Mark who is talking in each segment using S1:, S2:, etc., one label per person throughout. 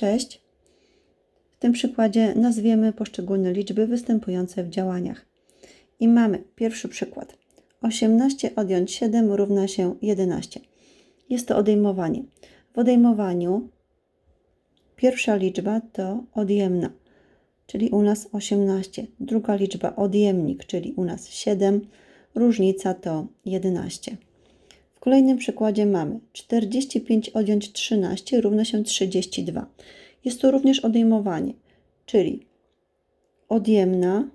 S1: Cześć. W tym przykładzie nazwiemy poszczególne liczby występujące w działaniach. I mamy pierwszy przykład. 18 odjąć 7 równa się 11. Jest to odejmowanie. W odejmowaniu pierwsza liczba to odjemna, czyli u nas 18. Druga liczba odjemnik, czyli u nas 7. Różnica to 11. W kolejnym przykładzie mamy 45 odjąć 13 równa się 32. Jest to również odejmowanie, czyli odjemna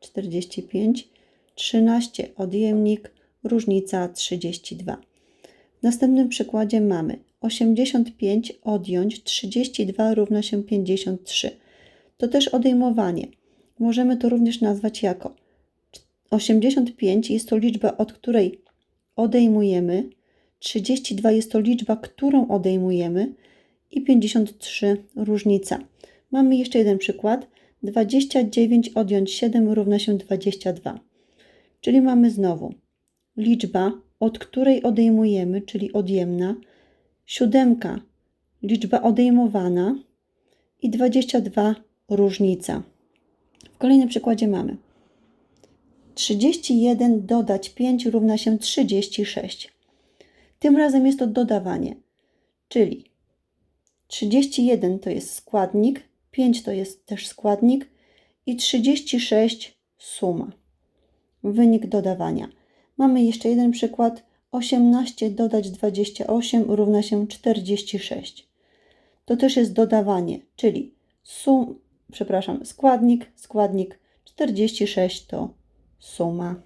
S1: 45, 13 odjemnik, różnica 32. W następnym przykładzie mamy 85 odjąć 32 równa się 53. To też odejmowanie. Możemy to również nazwać jako 85 jest to liczba, od której odejmujemy, 32 jest to liczba, którą odejmujemy i 53 różnica. Mamy jeszcze jeden przykład. 29 odjąć 7 równa się 22. Czyli mamy znowu liczba, od której odejmujemy, czyli odjemna, siódemka, liczba odejmowana i 22 różnica. W kolejnym przykładzie mamy 31 dodać 5 równa się 36. Tym razem jest to dodawanie, czyli 31 to jest składnik, 5 to jest też składnik i 36 suma. Wynik dodawania. Mamy jeszcze jeden przykład. 18 dodać 28 równa się 46. To też jest dodawanie, czyli sum, przepraszam, składnik, składnik 46 to somar.